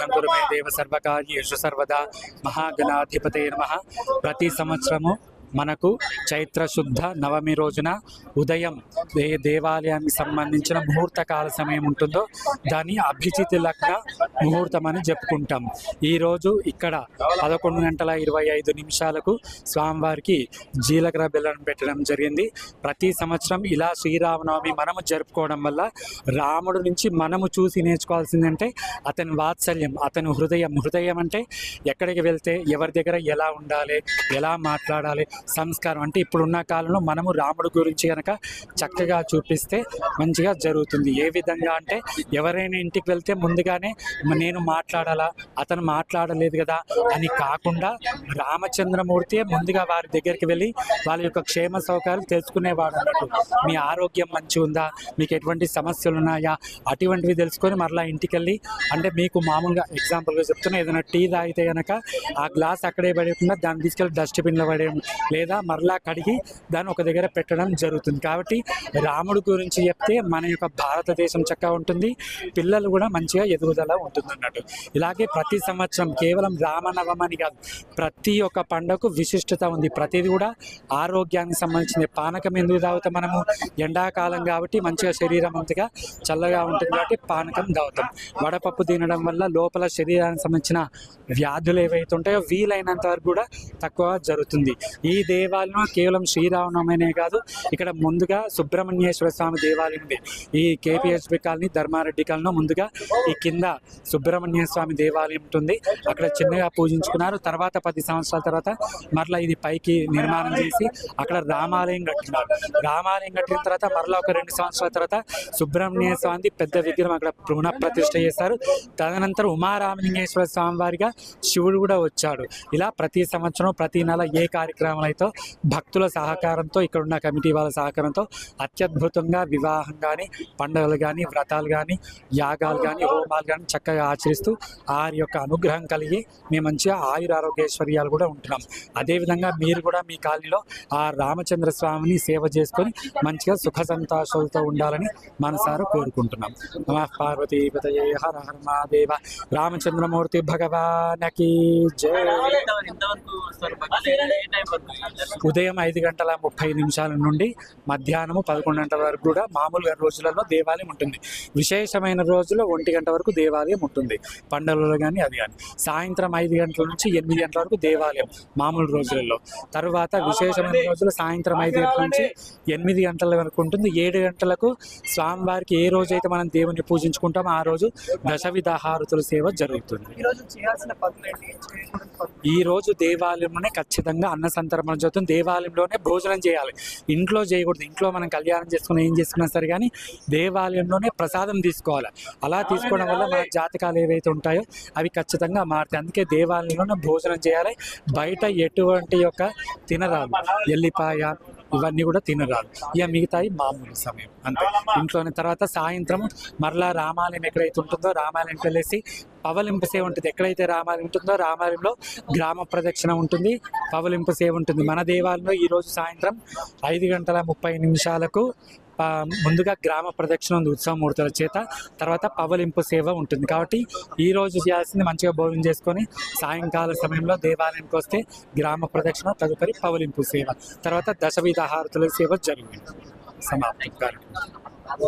అనుగ్రహం కురుమే దేవ సర్వకార్యేషు సర్వదా మహాగణాధిపతే నమ ప్రతి సంవత్సరము మనకు చైత్రశుద్ధ నవమి రోజున ఉదయం ఏ దేవాలయానికి సంబంధించిన ముహూర్త కాల సమయం ఉంటుందో దాన్ని అభిజిత్ లగ్న ముహూర్తం అని చెప్పుకుంటాం. ఈరోజు ఇక్కడ పదకొండు గంటల ఇరవై ఐదు నిమిషాలకు స్వామివారికి జీలకర్ర బెల్లం పెట్టడం జరిగింది. ప్రతి సంవత్సరం ఇలా శ్రీరామనవమి మనము జరుపుకోవడం వల్ల రాముడు నుంచి మనము చూసి నేర్చుకోవాల్సిందంటే అతని వాత్సల్యం అతని హృదయం. హృదయం అంటే ఎక్కడికి వెళ్తే ఎవరి దగ్గర ఎలా ఉండాలి ఎలా మాట్లాడాలి సంస్కారం. అంటే ఇప్పుడున్న కాలంలో మనము రాముడు గురించి కనుక చక్కగా చూపిస్తే మంచిగా జరుగుతుంది. ఏ విధంగా అంటే ఎవరైనా ఇంటికి వెళ్తే ముందుగానే నేను మాట్లాడాలా అతను మాట్లాడలేదు కదా అని కాకుండా రామచంద్రమూర్తి ముందుగా వారి దగ్గరికి వెళ్ళి వాళ్ళ యొక్క క్షేమ సౌకర్యాలు తెలుసుకునేవాడు అన్నట్టు. మీ ఆరోగ్యం మంచి ఉందా? మీకు ఎటువంటి సమస్యలు ఉన్నాయా? అటువంటివి తెలుసుకొని మరలా ఇంటికి వెళ్ళి అంటే మీకు మామూలుగా ఎగ్జాంపుల్గా చెప్తున్నా. ఏదైనా టీ తాగితే కనుక ఆ గ్లాస్ అక్కడే పడేయకుండా దాన్ని తీసుకెళ్ళి డస్ట్బిన్లో పడేయడం. లేదా మరలా కడిగి దాన్ని ఒక దగ్గర పెట్టడం జరుగుతుంది. కాబట్టి రాముడు గురించి చెప్తే మన యొక్క భారతదేశం చక్కగా ఉంటుంది. పిల్లలు కూడా మంచిగా ఎదుగుదల ఉంటుంది అన్నట్టు ఇలాగే ప్రతి సంవత్సరం కేవలం రామనవమని కాదు ప్రతి ఒక్క పండుగకు విశిష్టత ఉంది. ప్రతిది కూడా ఆరోగ్యానికి సంబంధించింది. పానకం ఎందుకు తాగుతాం మనము? ఎండాకాలం కాబట్టి మంచిగా శరీరం అంతగా చల్లగా ఉంటుంది కాబట్టి పానకం తాగుతాం. వడపప్పు తినడం వల్ల లోపల శరీరానికి సంబంధించిన వ్యాధులు ఏవైతే ఉంటాయో వీలైనంత వరకు కూడా తక్కువ జరుగుతుంది. ఈ దేవాలయం కేవలం శ్రీరామనవమనే కాదు ఇక్కడ ముందుగా సుబ్రహ్మణ్యేశ్వర స్వామి దేవాలయం ఉంది. ఈ కేపీహెచ్పి కాలనీ ధర్మారెడ్డి కాలనీ ముందుగా ఈ కింద సుబ్రహ్మణ్య స్వామి దేవాలయం ఉంటుంది. అక్కడ చిన్నగా పూజించుకున్నారు. తర్వాత పది సంవత్సరాల తర్వాత మరలా ఇది పైకి నిర్మాణం చేసి అక్కడ రామాలయం కట్టినారు. రామాలయం కట్టిన తర్వాత మరలా ఒక రెండు సంవత్సరాల తర్వాత సుబ్రహ్మణ్య స్వామి పెద్ద విగ్రహం అక్కడ పునఃప్రతిష్ఠ చేశారు. తదనంతరం ఉమారామలింగేశ్వర స్వామి వారిగా శివుడు కూడా వచ్చాడు. ఇలా ప్రతి సంవత్సరం ప్రతి నెల ఏ కార్యక్రమాలు అయితే భక్తుల సహకారంతో ఇక్కడ ఉన్న కమిటీ వాళ్ళ సహకారంతో అత్యద్భుతంగా వివాహం కానీ పండుగలు కానీ వ్రతాలు కానీ యాగాలు కానీ హోమాలు కానీ చక్కగా ఆచరిస్తూ వారి యొక్క అనుగ్రహం కలిగి మేము మంచిగా ఆయుర ఆరోగ్యైశ్వర్యాలు కూడా ఉంటున్నాం. అదేవిధంగా మీరు కూడా మీ కాలనీలో ఆ రామచంద్ర స్వామిని సేవ చేసుకొని మంచిగా సుఖ సంతోషాలతో ఉండాలని మనసారా కోరుకుంటున్నాం. నమ పార్వతీపతయే హర హర మహాదేవ. రామచంద్రమూర్తి భగవానకి జయ ఉదయం ఐదు గంటల ముప్పై నిమిషాల నుండి మధ్యాహ్నం పదకొండు గంటల వరకు కూడా మామూలుగా రోజులలో దేవాలయం ఉంటుంది. విశేషమైన రోజుల్లో ఒంటి గంట వరకు దేవాలయం ఉంటుంది. పండుగలలో కానీ అది కానీ సాయంత్రం ఐదు గంటల నుంచి ఎనిమిది గంటల వరకు దేవాలయం మామూలు రోజులలో. తర్వాత విశేషమైన రోజులు సాయంత్రం ఐదు గంటల నుంచి ఎనిమిది గంటల వరకు ఉంటుంది. ఏడు గంటలకు స్వామివారికి ఏ రోజైతే మనం దేవుని పూజించుకుంటామో ఆ రోజు దశవిధ హారతుల సేవ జరుగుతుంది. ఈ రోజు దేవాలయంలోనే ఖచ్చితంగా అన్న సంతర్పణ జరుగుతుంది దేవాలయంలోనే భోజనం చేయాలి. ఇంట్లో చేయకూడదు. ఇంట్లో మనం కళ్యాణం చేసుకుని ఏం చేసుకున్నా సరే కానీ దేవాలయంలోనే ప్రసాదం తీసుకోవాలి. అలా తీసుకోవడం వల్ల మన జాతకాలు ఏవైతే ఉంటాయో అవి ఖచ్చితంగా మారుతాయి. అందుకే దేవాలయంలోనే భోజనం చేయాలి. బయట ఎటువంటి యొక్క తినరాదు. ఎల్లిపాయ ఇవన్నీ కూడా తినరాదు. ఇక మిగతాయి మామూలు సమయం. అంతే. ఇంట్లోనే తర్వాత సాయంత్రం మరలా రామాలయం ఎక్కడైతే ఉంటుందో రామాలయంకి వెళ్ళేసి పవలింపు సేవ ఉంటుంది. ఎక్కడైతే రామాలయం ఉంటుందో రామాలయంలో గ్రామ ప్రదక్షిణ ఉంటుంది. పవలింపు సేవ ఉంటుంది. మన దేవాలయంలో ఈరోజు సాయంత్రం ఐదు గంటల ముప్పై నిమిషాలకు ముందుగా గ్రామ ప్రదక్షిణ ఉంది ఉత్సవమూర్తుల చేత తర్వాత పవలింపు సేవ ఉంటుంది. కాబట్టి ఈ రోజు చేయాల్సింది మంచిగా భోజనం చేసుకొని సాయంకాల సమయంలో దేవాలయంకి వస్తే గ్రామ ప్రదక్షిణ తదుపరి పవలింపు సేవ తర్వాత దశవిధ హారతుల సేవ జరిగింది. సమాప్తం. కార్యక్రమం